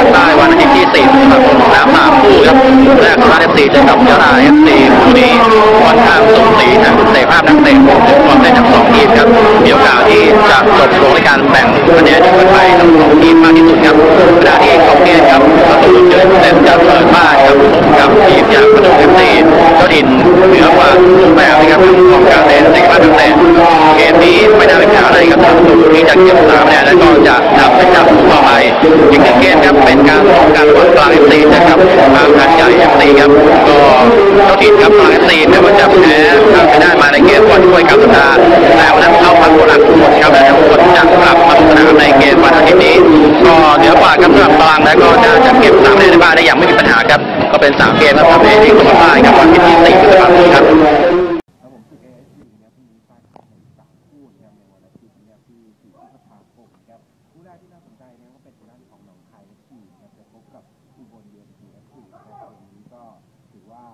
างใต้วันอาทิตย์ที่4พฤษภาคมสนามาคู่ครับแรกสุราษฎร์เอฟซีเจอกับยะลาเอฟซีคู่นี้ค่อนข้างสูสีทางศักยภาพนักเตะรวมถึงความเล่นทั้งสองทีมครับมีโอกาสที่จะจบลงในการแบ่งคะแนนกันไปทั้งสองทีมมากที่สุดครับขณะที่ของเกมครับประตูเจอะเต็มจะเปิดบ้านครับกับทีมจากประตูเอฟซีเจ้าถิ่นเหนือกว่าแบบนะครับของการเล่นศักยภาพนักเตะเกมนี้ไม่น่าเป็นปัญหาอะไรครับประตูนี้จะเก็บสา การป้องกันบอลกลางเอฟซีนะครับทางหัดใหญ่เอฟซีครับก็เจ้าถิ่นครับกลางเอฟซีแม้ว่าจะแพ้ทางไปได้มาในเกมก่อนด้วยกับสัปดาห์แต่วันนั้นเข้าพักตัวหลักทั้งหมดครับและทั้งหมดจะกลับมาลงสนามในเกมวันอาทิตย์นี้ ก็เหนือกว่าครับสำหรับตารางแล้วก็น่าจะเก็บสามคะแนนในบ้านได้อย่างไม่มีปัญหาครับก็เป็นสามเกมครับทำให้ทีมของบ้านครับวันที่สี่พฤษภาคมครับ คู่แรกที่น่าสนใจนะครับก็เป็นทางด้านของหนองคาย FC นะครับจะพบกับอุบล UMC FC นะครับเกมนี้ก็ถือว่า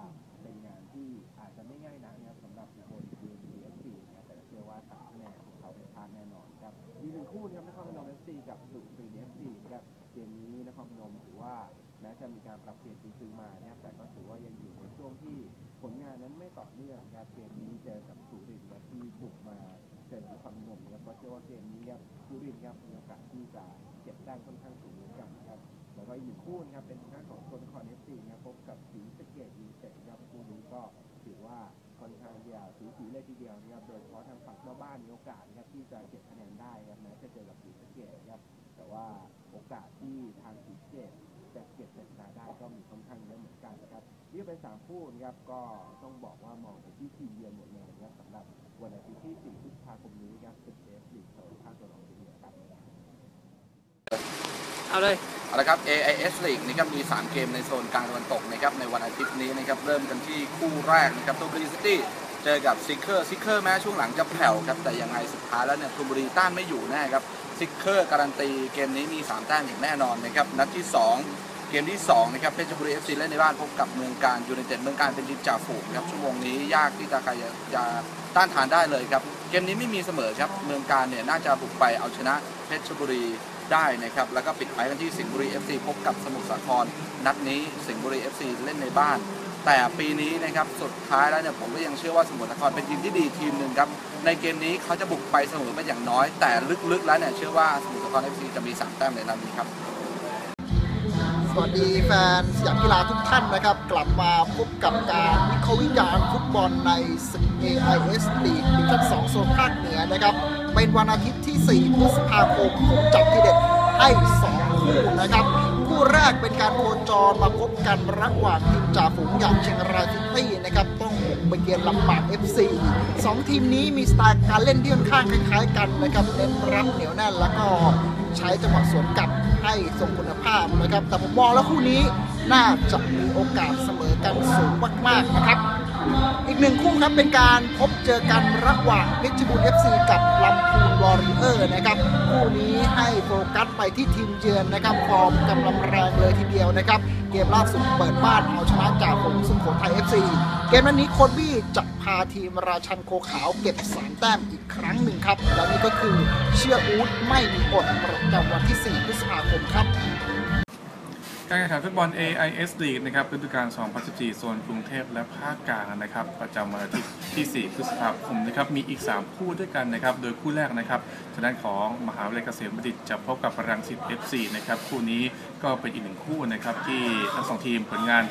เป็นงานที่อาจจะไม่ง่ายนักนะครับสำหรับอุบล UMC FC นะครับแต่เชื่อว่าสามคะแนนของเขาเป็นพลาดแน่นอนครับมีหนึ่งคู่นะครับนครพนม FC กับสุพรี FC นะครับเกมนี้นครพนมถือว่าแม้จะมีการปรับเปลี่ยนกุญซื้อมานะครับแต่ก็ถือว่ายังอยู่ในช่วงที่ผลงานนั้นไม่ต่อเนื่องครับเกมนี้เจอกับสุรินทร์ที่บุกมาเจอกับความหนุ่มครับก็เชื่อว่าเกมนี้ครับ สุรินทร์ครับมีโอกาสที่จะเก็บแต้มค่อนข้างสูงเหมือนกันครับแล้วก็อีกหนึ่งคู่นะครับเป็นทางด้านของคนคอนเอฟซีครับพบกับศรีสเกดยูเต็ดครับคู่นี้ก็ถือว่าค่อนข้างที่จะสูสีเลยทีเดียวนะครับโดยเฉพาะทางฝั่งเจ้าบ้านมีโอกาสนะครับที่จะเก็บคะแนนได้ครับแม้จะเจอกับศรีสเกดครับแต่ว่าโอกาสที่ทางศรีสเกดจะเก็บชนะได้ก็มีค่อนข้างเยอะเหมือนกันครับนี่เป็นสามคู่นะครับก็ต้องบอกว่ามองไปที่ทีมเยือนหมดเลยนะครับสำหรับวันอาทิตย์ที่4พฤษภาคมนี้ครับศึกเอฟลีกโซนภาคตะวันออกเฉียงเหนือครับ เอาเลย เอาละครับ AIS League นะครับมี 3 เกมในโซนกลางตะวันตกนะครับในวันอาทิตย์นี้นะครับเริ่มกันที่คู่แรกนะครับทูบรีซิตี้เจอกับซิกเกอร์ซิกเกอร์แม้ช่วงหลังจะแผ่วครับแต่ยังไงสุดท้ายแล้วเนี่ยทูบุรีต้านไม่อยู่แน่ครับซิกเกอร์การันตีเกมนี้มี 3 แต้มอย่างแน่นอนนะครับนัดที่ 2เกมที่2นะครับเพชรบุรี FC เล่นในบ้านพบกับเมืองการยูไนเต็ดเมืองการเป็นทีมจ่าฝูงครับชั่วโมงนี้ยากที่จะใครจะจะต้านทานได้เลยครับ เกมนี้ไม่มีเสมอครับ เมืองการเนี่ยน่าจะบุกไปเอาชนะเพชรบุรี ได้นะครับแล้วก็ปิดท้ายกันที่สิงห์บุรี FC พบกับสมุทรสาคร นัดนี้สิงห์บุรี FC เล่นในบ้าน แต่ปีนี้นะครับสุดท้ายแล้วเนี่ยผมก็ยังเชื่อว่าสมุทรสาครเป็นทีมที่ดีทีมหนึ่งครับในเกมนี้เขาจะบุกไปเสมอเป็นอย่างน้อย แต่ลึกๆแล้วเนี่ยเชื่อว่าสมุทรสาคร FC จะมี3แต้มในนัดนี้ครับสวัสดีแฟนสยามกีฬาทุกท่านนะครับ กลับมาพบกับการวิเคราะห์วิจารณ์ฟุตบอลในศึก AIS League ดิวิชั่น2โซนภาคเหนือนะครับ เป็นวันอาทิตย์ที่ 4 พฤษภาคมผมจับที่เด็ดให้2คู่นะครับคู่แรกเป็นการโคจรมาพบกันระหว่างทีมจ่าฝูงอย่างเชียงรายซิตี้นะครับต้องบุกไปเยือนลำปาง FC สองทีมนี้มีสไตล์การเล่นที่ค่อนข้างคล้ายๆกันนะครับเน้นรับเหนียวแน่นแล้วก็ใช้จังหวะสวนกลับให้ทรงคุณภาพนะครับ แต่ผมมองแล้วคู่นี้น่าจะมีโอกาสเสมอกันสูงมากๆนะครับ อีกหนึ่งคู่ครับเป็นการพบเจอกันระหว่างเพชรบูรณ์ FC กับลำพูนวอริเออร์นะครับคู่นี้ให้โฟกัสไปที่ทีมเยือนนะครับฟอร์มกำลังแรงเลยทีเดียวนะครับ เกมล่าสุดเปิดบ้านเอาชนะจากผมสุโขทัย FC เกมนั้นนี้โคบี้จะพาทีมราชันโคขาวเก็บ3แต้มอีกครั้งหนึ่งครับ และนี่ก็คือเชื่ออูดไม่มีอดประจำวันที่ 4 พฤษภาคมครับ การแข่งขันฟุตบอล AIS League นะครับฤดูกาล 2014 โซนกรุงเทพและภาคกลางนะครับ ประจำวันอาทิตย์ที่ 4 พฤษภาคมนะครับ มีอีก 3 คู่ด้วยกันนะครับ โดยคู่แรกนะครับทางด้านของมหาวิทยาลัยเกษมบัณฑิตจะพบกับรังสิต FC นะครับ คู่นี้ก็เป็นอีกหนึ่งคู่นะครับ ที่ทั้งสองทีมผลงาน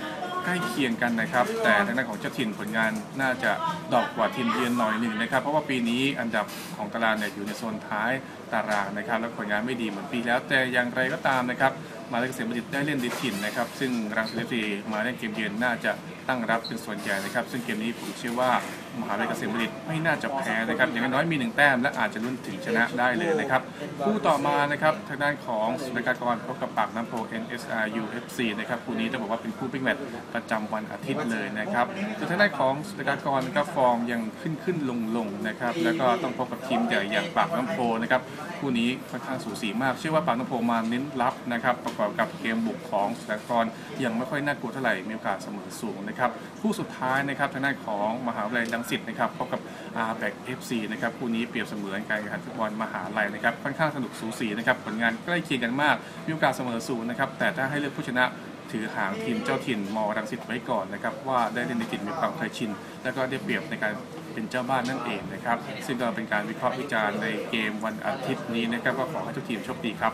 ใกล้เคียงกันนะครับ แต่ทางด้านของเจ้าถิ่นผลงานน่าจะดรอกกว่าทีมเยือนหน่อยหนึ่งนะครับ เพราะว่าปีนี้อันดับของตารางเนี่ยอยู่ในโซนท้ายตารางนะครับ แล้วผลงานไม่ดีเหมือนปีแล้ว แต่อย่างไรก็ตามนะครับมาเลเกษมบัณฑิตได้เล่นในถิ่นนะครับซึ่งรังสิตเอฟซีมาเล่นเกมเยือนน่าจะตั้งรับเป็นส่วนใหญ่นะครับ ซึ่งเกมนี้ผมเชื่อว่ามหาวิทยาลัยเกษมบัณฑิตไม่น่าจะแพ้นะครับ อย่างน้อยมีหนึ่งแต้มและอาจจะลุ้นถึงชนะได้เลยนะครับ คู่ต่อมานะครับทางด้านของสุนทรกากรพบกับปากน้ำโพ NSRU FC นะครับคู่นี้ต้องบอกว่าเป็นคู่บิ๊กแมตช์ประจำวันอาทิตย์เลยนะครับส่วนทางด้านของสุนทรกากรก็ฟอร์มยังขึ้นขึ้นลงลงนะครับแล้วก็ต้องพบกับทีมใหญ่อย่างปากน้ำโพนะครับ คู่นี้ค่อนข้างสูสีมาก เชื่อว่าปานโพมาเน้นรับนะครับประกอบกับเกมบุกของสแตกรยังไม่ค่อยน่ากลัวเท่าไหร่มีโอกาสเสมอสูงนะครับคู่สุดท้ายนะครับทางด้านของมหาวิทยาลัยดังสิตนะครับพบกับอาร์แบกเอฟซีนะครับคู่นี้เปรียบเสมือนการแข่งขันฟุตบอลมหาลัยนะครับค่อนข้างสนุกสูสีนะครับผลงานใกล้เคียงกันมากมีโอกาสเสมอสูงนะครับแต่ถ้าให้เลือกผู้ชนะ ถือหางทีมเจ้าถิ่นมอรังสิตไว้ก่อนนะครับว่าได้เล่นในถิ่นมีความเคยชิน แล้วก็ได้เปรียบในการเป็นเจ้าบ้านนั่นเองนะครับซึ่งก็เป็นการวิเคราะห์วิจารณ์ในเกมวันอาทิตย์นี้นะครับก็ขอให้ทุกทีมโชคดีครับ